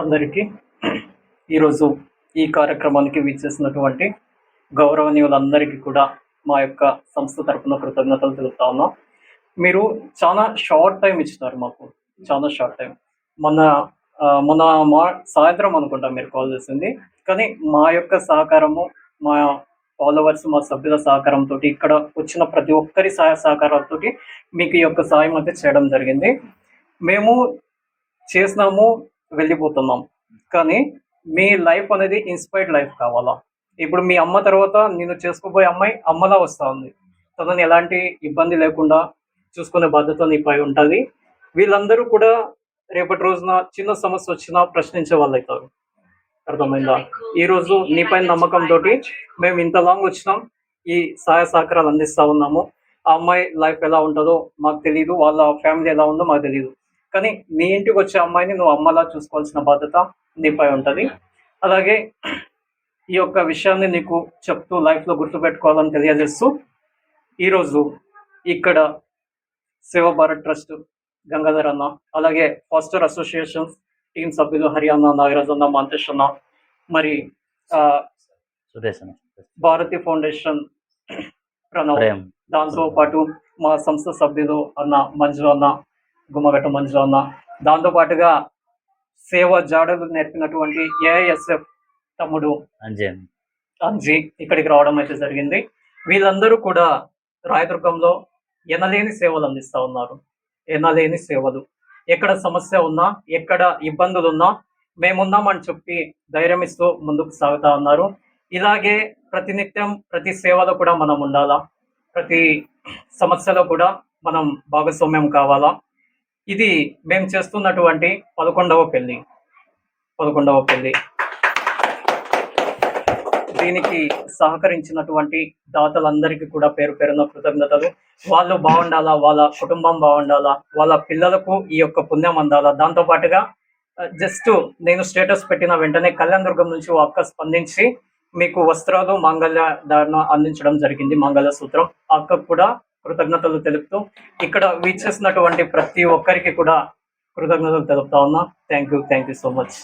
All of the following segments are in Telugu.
అందరికీ ఈరోజు ఈ కార్యక్రమానికి విచ్చేసినటువంటి గౌరవనీయులందరికీ కూడా మా యొక్క సంస్థ తరపున కృతజ్ఞతలు తెలుపుతా ఉన్నాం. మీరు చాలా షార్ట్ టైం ఇచ్చినారు మాకు. చాలా షార్ట్ టైం మొన్న మన మా సాయంత్రం అనుకుంటా మీరు కాల్ చేసింది. కానీ మా యొక్క సహకారము మా ఫాలోవర్స్ మా సభ్యుల సహకారంతో ఇక్కడ వచ్చిన ప్రతి ఒక్కరి సహాయ సహకారాలతో మీకు ఈ యొక్క సాయం అయితే చేయడం జరిగింది. మేము చేసినాము వెళ్ళిపోతున్నాం. కానీ మీ లైఫ్ అనేది ఇన్స్పైర్డ్ లైఫ్ కావాలా? ఇప్పుడు మీ అమ్మ తర్వాత నేను చేసుకోబోయే అమ్మాయి అమ్మలా వస్తూ ఉంది తనని ఎలాంటి ఇబ్బంది లేకుండా చూసుకునే బాధ్యత నీపై ఉంటుంది. వీళ్ళందరూ కూడా రేపటి రోజున చిన్న సమస్య వచ్చినా ప్రశ్నించే వాళ్ళు అవుతారు అర్థమైందా? ఈ రోజు నీపై నమ్మకంతో మేము ఇంత లాంగ్ వచ్చినాం. ఈ సహాయ సహకారాలు అందిస్తా ఉన్నాము. ఆ అమ్మాయి లైఫ్ ఎలా ఉంటుందో మాకు తెలియదు వాళ్ళ ఫ్యామిలీ ఎలా ఉందో మాకు తెలియదు కానీ నీ ఇంటికి వచ్చే అమ్మాయిని నువ్వు అమ్మలా చూసుకోవాల్సిన బాధ్యత నీపై ఉంటుంది. అలాగే ఈ యొక్క విషయాన్ని నీకు చెప్తూ లైఫ్లో గుర్తుపెట్టుకోవాలని తెలియజేస్తూ ఈరోజు ఇక్కడ సేవ భారత్ ట్రస్ట్ గంగాధర్ అన్న అలాగే ఫాస్టర్ అసోసియేషన్స్ టీం సభ్యులు హరియానా నాగరాజ్ అన్న మాంతేష్ అన్న మరి భారతి ఫౌండేషన్ ప్రణవ్ దాంతో పాటు మా సంస్థ సభ్యులు అన్న మంజు అన్న గుమ్మగట్ట మంజు అన్న దాంతో పాటుగా సేవ జాడలు నేర్పినటువంటి ఏఐఎస్ఎఫ్ తమ్ముడు అంజీ ఇక్కడికి రావడం అయితే జరిగింది. వీళ్ళందరూ కూడా రాయదుర్గంలో ఎనలేని సేవలు అందిస్తా ఉన్నారు. ఎనలేని సేవలు. ఎక్కడ సమస్య ఉన్నా ఎక్కడ ఇబ్బందులు ఉన్నా మేమున్నామని చెప్పి ధైర్యం ఇస్తూ ముందుకు సాగుతా ఉన్నారు. ఇలాగే ప్రతినిత్యం ప్రతి సేవలో కూడా మనం ఉండాలా? ప్రతి సమస్యలో కూడా మనం భాగస్వామ్యం కావాలా? ఇది మేము చేస్తున్నటువంటి పదకొండవ పెళ్ళి. పదకొండవ పెళ్ళి. దీనికి సహకరించినటువంటి దాతలందరికీ కూడా పేరు పేరున కృతజ్ఞతలు. వాళ్ళు బాగుండాలా వాళ్ళ కుటుంబం బాగుండాలా వాళ్ళ పిల్లలకు ఈ యొక్క పుణ్యం అందాలా? దాంతో పాటుగా జస్ట్ నేను స్టేటస్ పెట్టిన వెంటనే కళ్యాణ్ దుర్గం నుంచి ఓ అక్క స్పందించి మీకు వస్త్రాలు మాంగళ్య ధారణ అందించడం జరిగింది మాంగళ్య సూత్రం. అక్కకు కూడా కృతజ్ఞతలు తెలుపుతూ ఇక్కడ వీచేసినటువంటి ప్రతి ఒక్కరికి కూడా కృతజ్ఞతలు తెలుపుతా ఉన్నా. Thank you thank you so much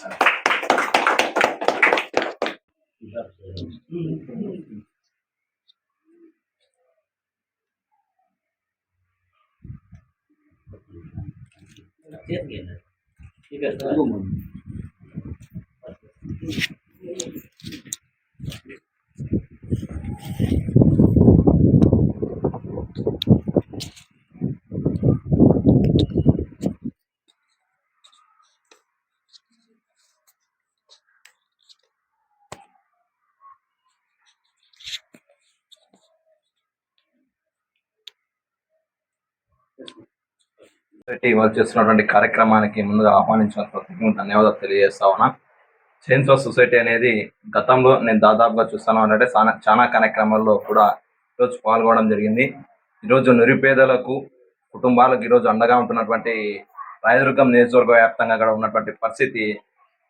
పెట్టి వాళ్ళు చేస్తున్నటువంటి కార్యక్రమానికి ముందుగా ఆహ్వానించిన ధన్యవాదాలు తెలియజేస్తా ఉన్నా. చైన్స్ ఆఫ్ సొసైటీ అనేది గతంలో నేను దాదాపుగా చూస్తాను అంటే చాలా చాలా కార్యక్రమాల్లో కూడా ఈరోజు పాల్గొనడం జరిగింది. ఈరోజు నిరుపేదలకు కుటుంబాలకు ఈరోజు అండగా ఉంటున్నటువంటి రాయదుర్గం నియోజకవర్గ వ్యాప్తంగా కూడా ఉన్నటువంటి పరిస్థితి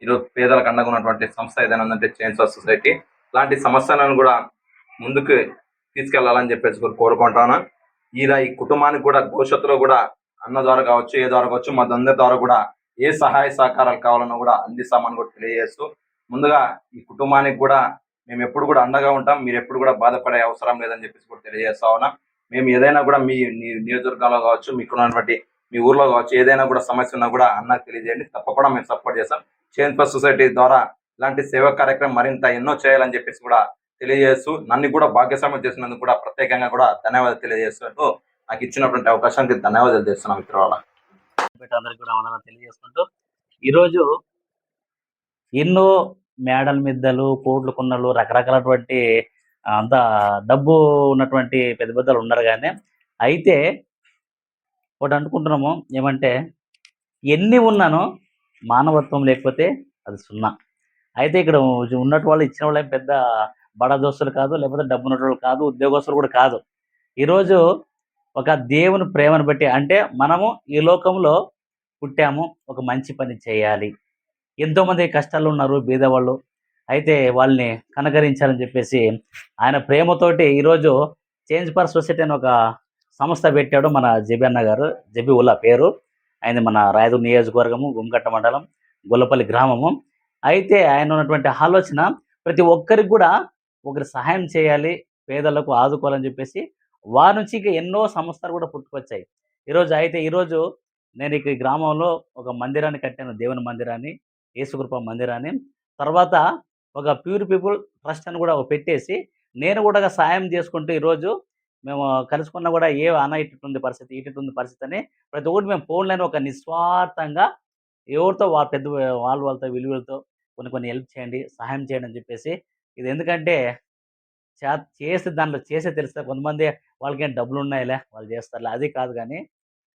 ఈరోజు పేదలకు అండగా ఉన్నటువంటి సంస్థ ఏదైనా ఉందంటే చైన్స్ ఆఫ్ సొసైటీ ఇలాంటి సమస్యలను కూడా ముందుకు తీసుకెళ్ళాలని చెప్పేసి కోరుకుంటాను ఇలా ఈ కుటుంబానికి కూడా భవిష్యత్తులో కూడా అన్న ద్వారా కావచ్చు ఏ ద్వారా కావచ్చు మా అందరి ద్వారా కూడా ఏ సహాయ సహకారాలు కావాలన్నా కూడా అందిస్తామని కూడా తెలియజేస్తూ ముందుగా ఈ కుటుంబానికి కూడా మేము ఎప్పుడు కూడా అండగా ఉంటాం. మీరు ఎప్పుడు కూడా బాధపడే అవసరం లేదని చెప్పేసి కూడా తెలియజేస్తా ఉన్నాం. మేము ఏదైనా కూడా మీ నియోజకవర్గంలో కావచ్చు మీకున్నటువంటి మీ ఊర్లో కావచ్చు ఏదైనా కూడా సమస్య ఉన్నా కూడా అన్నకు తెలియజేయండి. తప్పకుండా మేము సపోర్ట్ చేస్తాం. చేంజ్ ఫర్ సొసైటీ ద్వారా ఇలాంటి సేవా కార్యక్రమం మరింత ఎన్నో చేయాలని చెప్పేసి కూడా తెలియజేస్తూ నన్ను కూడా భాగ్యస్వామ్యం చేసినందుకు కూడా ప్రత్యేకంగా కూడా ధన్యవాదాలు తెలియజేస్తున్నట్టు నాకు ఇచ్చినటువంటి అవకాశానికి ధన్యవాదాలు చేస్తున్నాం మిత్రుల అందరికి కూడా వందనాలు తెలియజేసుకుంటూ ఈరోజు ఎన్నో మేడల మిద్దలు కోట్లు కొన్నలు రకరకాలటువంటి అంత డబ్బు ఉన్నటువంటి పెద్ద పెద్దలు ఉన్నారు కానీ అయితే ఒకటి అనుకుంటున్నాము ఏమంటే ఎన్ని ఉన్నానో మానవత్వం లేకపోతే అది సున్నా. అయితే ఇక్కడ ఉన్నట్టు వాళ్ళు ఇచ్చిన వాళ్ళే పెద్ద బడా దోస్తులు కాదు లేకపోతే డబ్బు ఉన్నటువంటి కాదు ఉద్యోగస్తులు కూడా కాదు. ఈరోజు ఒక దేవుని ప్రేమను బట్టి అంటే మనము ఈ లోకంలో పుట్టాము ఒక మంచి పని చేయాలి. ఎంతోమంది కష్టాలు ఉన్నారు బీదవాళ్ళు. అయితే వాళ్ళని కనకరించాలని చెప్పేసి ఆయన ప్రేమతోటి ఈరోజు చేంజ్ ఫర్ సొసైటీ అని ఒక సంస్థ పెట్టాడు మన జబి అన్న గారు. జబి ఉల్లా పేరు. ఆయన మన రాయదుర్గ నియోజకవర్గము గుమ్మకట్ట మండలం గొల్లపల్లి గ్రామము. అయితే ఆయన ఉన్నటువంటి ఆలోచన ప్రతి ఒక్కరికి కూడా ఒకరి సహాయం చేయాలి పేదలకు ఆదుకోవాలని చెప్పేసి వారి నుంచి ఇక ఎన్నో సంస్థలు కూడా పుట్టుకొచ్చాయి. ఈరోజు అయితే ఈరోజు నేను ఇక ఈ గ్రామంలో ఒక మందిరాన్ని కట్టాను. దేవుని మందిరాన్ని యేసుకృప మందిరాన్ని. తర్వాత ఒక ప్యూర్ పీపుల్ ట్రస్ట్ అని కూడా పెట్టేసి నేను కూడా సాయం చేసుకుంటూ ఈరోజు మేము కలుసుకున్నా కూడా ఏ అన్న ఇటుంది పరిస్థితి ఇటుంది పరిస్థితి అని ప్రతి ఒక్కటి మేము ఫోన్లైన్ ఒక నిస్వార్థంగా ఎవరితో వారు పెద్ద వాళ్ళు వాళ్ళతో విలువలతో కొన్ని కొన్ని హెల్ప్ చేయండి సహాయం చేయండి అని చెప్పేసి. ఇది ఎందుకంటే చే చేసే దాంట్లో చేసే తెలుస్తుంది కొంతమంది వాళ్ళకి ఏం డబ్బులు ఉన్నాయిలే వాళ్ళు చేస్తారులే అది కాదు కానీ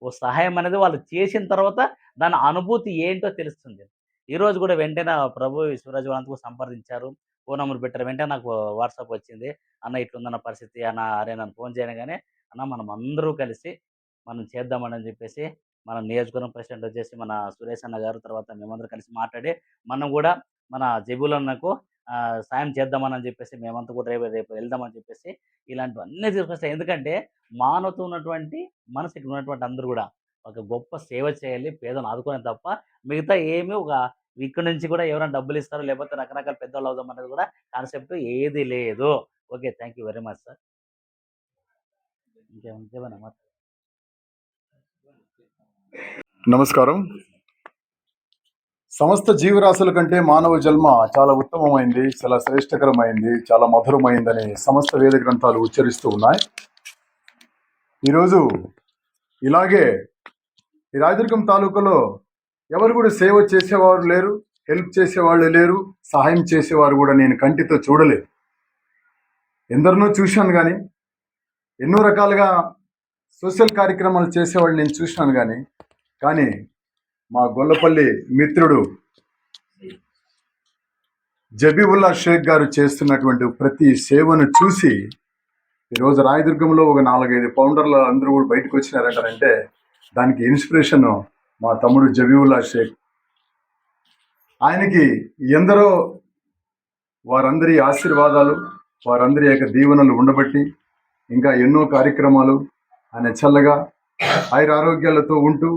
ఓ సహాయం అనేది వాళ్ళు చేసిన తర్వాత దాని అనుభూతి ఏంటో తెలుస్తుంది. ఈరోజు కూడా వెంటనే ప్రభు శివరాజు వాళ్ళంతకు సంప్రదించారు. ఫోన్ నెంబర్ పెట్టారు. వెంటనే నాకు వాట్సాప్ వచ్చింది. అన్న ఇట్లుందన్న పరిస్థితి అన్న అరే నన్ను ఫోన్ చేయగానే అన్న మనం అందరూ కలిసి మనం చేద్దామని చెప్పేసి మన నియోజకవర్గం ప్రెసిడెంట్ వచ్చేసి మన సురేష్ అన్న గారు తర్వాత మేమందరం కలిసి మాట్లాడి మనం కూడా మన జబులన్నకు సాయం చేద్దామని చెప్పేసి మేమంతా కూడా రేపు రేపు వెళ్దామని చెప్పేసి ఇలాంటివన్నీ తీసుకొస్తాయి. ఎందుకంటే మానవత ఉన్నటువంటి మనసు ఇక్కడ ఉన్నటువంటి అందరూ కూడా ఒక గొప్ప సేవ చేయాలి పేదను ఆదుకోవడం తప్ప మిగతా ఏమీ ఒక ఇక్కడ నుంచి కూడా ఎవరైనా డబ్బులు ఇస్తారో లేకపోతే రకరకాల పెద్దవాళ్ళు అవుదాం అనేది కూడా కాన్సెప్ట్ ఏది లేదు. Okay thank you very much sir. ఇంకేమైనా నమస్కారం. సమస్త జీవరాశుల కంటే మానవ జన్మ చాలా ఉత్తమమైంది చాలా శ్రేష్టకరమైంది చాలా మధురమైందని సమస్త వేద గ్రంథాలు ఉచ్చరిస్తూ ఉన్నాయి. ఈరోజు ఇలాగే ఈ రాజదుర్గం తాలూకాలో ఎవరు కూడా సేవ చేసేవారు లేరు హెల్ప్ చేసేవాళ్ళు లేరు సహాయం చేసేవారు కూడా నేను కంటితో చూడలేదు. ఎందరినో చూశాను కానీ ఎన్నో రకాలుగా సోషల్ కార్యక్రమాలు చేసేవాళ్ళు నేను చూసినాను కానీ కానీ మా గొల్లపల్లి మిత్రుడు జబీబుల్లా షేక్ గారు చేస్తున్నటువంటి ప్రతి సేవను చూసి ఈరోజు రాయదుర్గంలో ఒక నాలుగైదు పౌండర్లు అందరూ కూడా బయటకు వచ్చినారంటారంటే దానికి ఇన్స్పిరేషన్ మా తమ్ముడు జబీబుల్లా షేక్. ఆయనకి ఎందరో వారందరి ఆశీర్వాదాలు వారందరి యొక్క దీవెనలు ఉండబట్టి ఇంకా ఎన్నో కార్యక్రమాలు ఆయన చల్లగా ఆయుర ఆరోగ్యాలతో ఉంటూ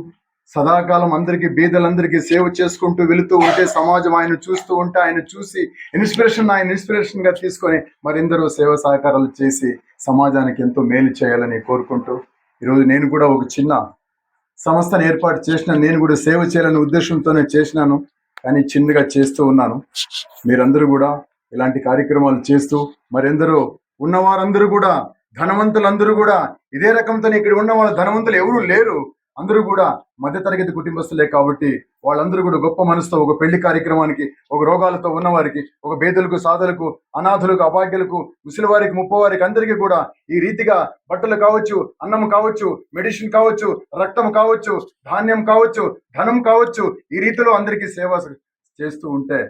సదాకాలం అందరికీ బీదలందరికీ సేవ చేసుకుంటూ వెళుతూ ఉంటే సమాజం ఆయన చూస్తూ ఉంటే ఆయన చూసి ఇన్స్పిరేషన్ ఆయన ఇన్స్పిరేషన్గా తీసుకొని మరెందరో సేవ సహకారాలు చేసి సమాజానికి ఎంతో మేలు చేయాలని కోరుకుంటూ ఈరోజు నేను కూడా ఒక చిన్న సంస్థను ఏర్పాటు చేసిన నేను కూడా సేవ చేయాలనే ఉద్దేశంతోనే చేసినాను. కానీ చిన్నగా చేస్తూ ఉన్నాను. మీరందరూ కూడా ఇలాంటి కార్యక్రమాలు చేస్తూ మరెందరో ఉన్నవారందరూ కూడా ధనవంతులందరూ కూడా ఇదే రకంతో ఇక్కడ ఉన్న వాళ్ళ ధనవంతులు ఎవరూ లేరు. అందరూ కూడా మధ్యతరగతి కుటుంబస్తులే కాబట్టి వాళ్ళందరూ కూడా గొప్ప మనసుతో ఒక పెళ్ళి కార్యక్రమానికి ఒక రోగాలతో ఉన్నవారికి ఒక బేదలకు సాధులకు అనాథులకు అభాగ్యులకు ముసలివారికి ముప్పవారికి అందరికీ కూడా ఈ రీతిగా బట్టలు కావచ్చు అన్నం కావచ్చు మెడిసిన్ కావచ్చు రక్తం కావచ్చు ధాన్యం కావచ్చు ధనం కావచ్చు ఈ రీతిలో అందరికీ సేవ చేస్తూ ఉంటే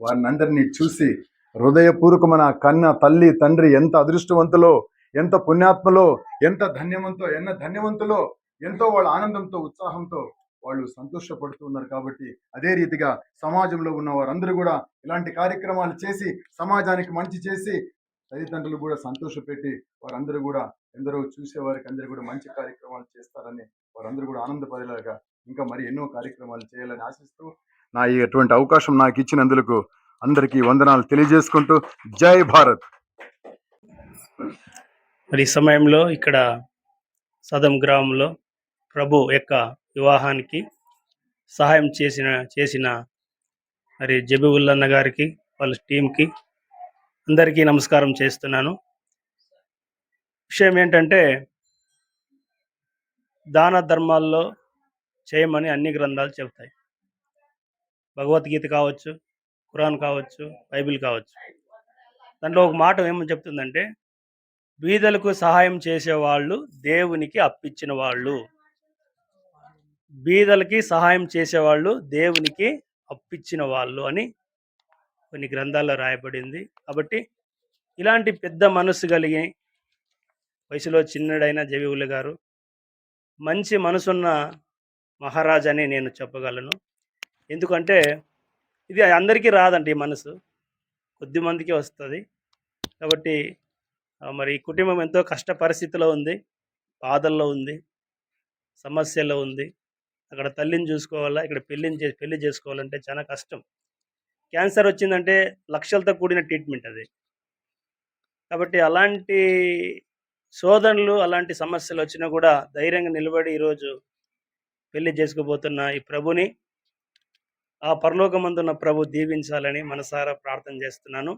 వారిని అందరినీ చూసి హృదయపూర్వకమైన కన్న తల్లి తండ్రి ఎంత అదృష్టవంతులో ఎంత పుణ్యాత్మలో ఎంత ధన్యవంతో ఎంత ధన్యవంతులో ఎంతో వాళ్ళ ఆనందంతో ఉత్సాహంతో వాళ్ళు సంతోషపడుతున్నారు కాబట్టి అదే రీతిగా సమాజంలో ఉన్న వారందరూ కూడా ఇలాంటి కార్యక్రమాలు చేసి సమాజానికి మంచి చేసి తల్లిదండ్రులు కూడా సంతోషపెట్టి వారందరూ కూడా ఎందరో చూసేవారికి అందరూ కూడా మంచి కార్యక్రమాలు చేస్తారని వారందరూ కూడా ఆనందపడేలాగా ఇంకా మరి ఎన్నో కార్యక్రమాలు చేయాలని ఆశిస్తూ నా ఈ అటువంటి అవకాశం నాకు ఇచ్చినందుకు అందరికీ వందనాలు తెలియజేసుకుంటూ జై భారత్. మరి ఈ సమయంలో ఇక్కడ సదం గ్రామంలో ప్రభు యొక్క వివాహానికి సహాయం చేసిన చేసిన మరి జబీవుల్లన్న గారికి వాళ్ళ టీంకి అందరికీ నమస్కారం చేస్తున్నాను. విషయం ఏంటంటే దాన ధర్మాల్లో చేయమని అన్ని గ్రంథాలు చెబుతాయి. భగవద్గీత కావచ్చు ఖురాన్ కావచ్చు బైబిల్ కావచ్చు. దాంట్లో ఒక మాట ఏమని చెప్తుందంటే బీదలకు సహాయం చేసేవాళ్ళు దేవునికి అప్పించిన వాళ్ళు. బీదలకి సహాయం చేసేవాళ్ళు దేవునికి అప్పించిన వాళ్ళు అని కొన్ని గ్రంథాల్లో రాయబడింది. కాబట్టి ఇలాంటి పెద్ద మనసు కలిగి వయసులో చిన్నడైన జవివులు గారు మంచి మనసున్న మహారాజా అని నేను చెప్పగలను. ఎందుకంటే ఇది అందరికీ రాదండి ఈ మనసు. కొద్ది మందికి వస్తుంది. కాబట్టి మరి ఈ కుటుంబం ఎంతో కష్ట పరిస్థితిలో ఉంది బాధల్లో ఉంది సమస్యలో ఉంది. అక్కడ తల్లిని చూసుకోవాలా ఇక్కడ పెళ్ళిని చేసి పెళ్ళి చేసుకోవాలంటే చాలా కష్టం. క్యాన్సర్ వచ్చిందంటే లక్షలతో కూడిన ట్రీట్మెంట్ అది. కాబట్టి అలాంటి శోధనలు అలాంటి సమస్యలు వచ్చినా కూడా ధైర్యంగా నిలబడి ఈరోజు పెళ్ళి చేసుకోబోతున్న ఈ ప్రభుని ఆ పరలోకమందున్న ప్రభు దీవించాలని మనసారా ప్రార్థన చేస్తున్నాను.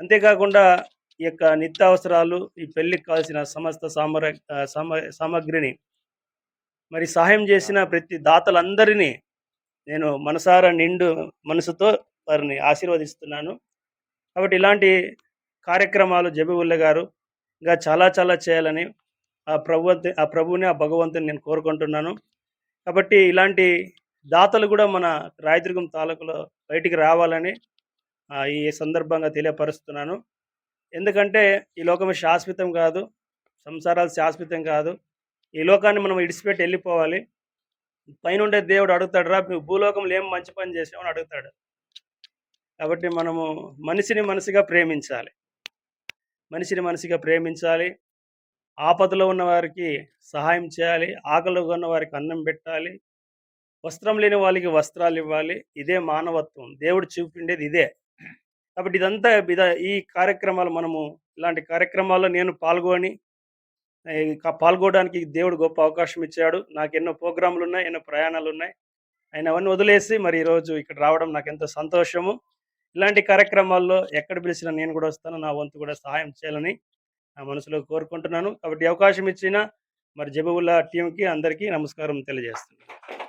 అంతేకాకుండా ఈ యొక్క నిత్యావసరాలు ఈ పెళ్ళికి కావాల్సిన సమస్త సామర సామ సామగ్రిని మరి సహాయం చేసిన ప్రతి దాతలందరినీ నేను మనసారా నిండు మనసుతో వారిని ఆశీర్వదిస్తున్నాను. కాబట్టి ఇలాంటి కార్యక్రమాలు జబివుల్ల గారు ఇంకా చాలా చాలా చేయాలని ఆ ప్రభు ఆ ప్రభువుని ఆ భగవంతుని నేను కోరుకుంటున్నాను. కాబట్టి ఇలాంటి దాతలు కూడా మన రాయదుర్గం తాలూకులో బయటికి రావాలని ఈ సందర్భంగా తెలియపరుస్తున్నాను. ఎందుకంటే ఈ లోకం శాశ్వతం కాదు సంసారాలు శాశ్వతం కాదు. ఈ లోకాన్ని మనం ఇడిచిపెట్టి వెళ్ళిపోవాలి. పైన ఉండే దేవుడు అడుగుతాడు రా నువ్వు భూలోకంలో ఏం మంచి పని చేసావు? అని అడుగుతాడు. కాబట్టి మనము మనిషిని మనసుగా ప్రేమించాలి. మనిషిని మనసుగా ప్రేమించాలి. ఆపదలో ఉన్న వారికి సహాయం చేయాలి. ఆకలిలో ఉన్న వారికి అన్నం పెట్టాలి. వస్త్రం లేని వాళ్ళకి వస్త్రాలు ఇవ్వాలి. ఇదే మానవత్వం. దేవుడు చూపిండేది ఇదే. కాబట్టి ఇదంతా ఇద ఈ కార్యక్రమాలు మనము ఇలాంటి కార్యక్రమాల్లో నేను పాల్గొని పాల్గొనడానికి దేవుడు గొప్ప అవకాశం ఇచ్చాడు. నాకు ఎన్నో ప్రోగ్రాంలు ఉన్నాయి ఎన్నో ప్రయాణాలు ఉన్నాయి ఆయన అవన్నీ వదిలేసి మరి ఈరోజు ఇక్కడ రావడం నాకు ఎంతో సంతోషము. ఇలాంటి కార్యక్రమాల్లో ఎక్కడ పిలిచినా నేను కూడా వస్తాను నా వంతు కూడా సహాయం చేయాలని నా మనసులో కోరుకుంటున్నాను. కాబట్టి అవకాశం ఇచ్చిన మరి జబుల్లా టీంకి అందరికీ నమస్కారం తెలియజేస్తున్నాను.